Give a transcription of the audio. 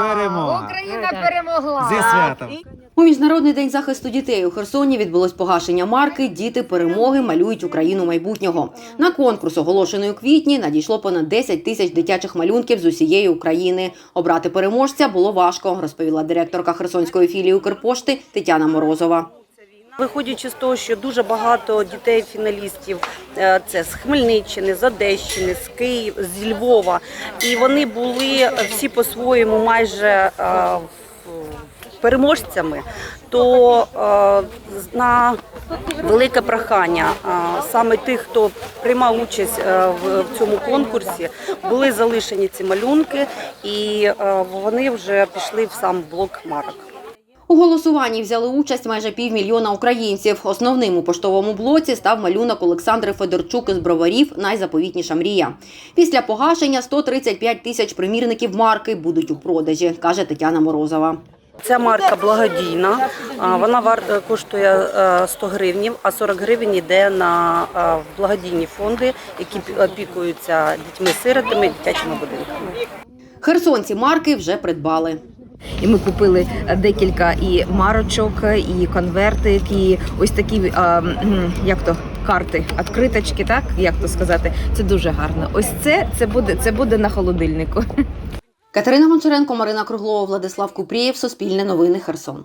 Перемога. Україна перемогла. Зі святом. У міжнародний день захисту дітей у Херсоні відбулось погашення марки Діти перемоги малюють Україну майбутнього. На конкурс, оголошений у квітні, надійшло понад 10 тисяч дитячих малюнків з усієї України. Обрати переможця було важко, розповіла директорка Херсонської філії Укрпошти Тетяна Морозова. Виходячи з того, що дуже багато дітей-фіналістів е, це з Хмельниччини, з Одещини, з Києва, з Львова, і вони були всі по-своєму майже е, переможцями, то е, на велике прохання саме тих, хто приймав участь в цьому конкурсі, були залишені ці малюнки, і вони вже пішли в сам блок марок. У голосуванні взяли участь майже півмільйона українців. Основним у поштовому блоці став малюнок Олександри Федорчук із броварів Найзаповітніша мрія. Після погашення 135 тисяч примірників марки будуть у продажі, каже Тетяна Морозова. Ця марка благодійна. Вона коштує е, 100 гривнів, а 40 гривень йде на е, благодійні фонди, які опікуються дітьми-сиротами, дитячими будинками. Херсонці марки вже придбали. І ми купили е, декілька і марочок, і конвертик, і ось такі а, як то карти, відкриточки, так як то сказати. Це дуже гарно. Ось це, це буде це буде на холодильнику. Катерина Гончаренко, Марина Круглова, Владислав Купрієв, Суспільне новини, Херсон.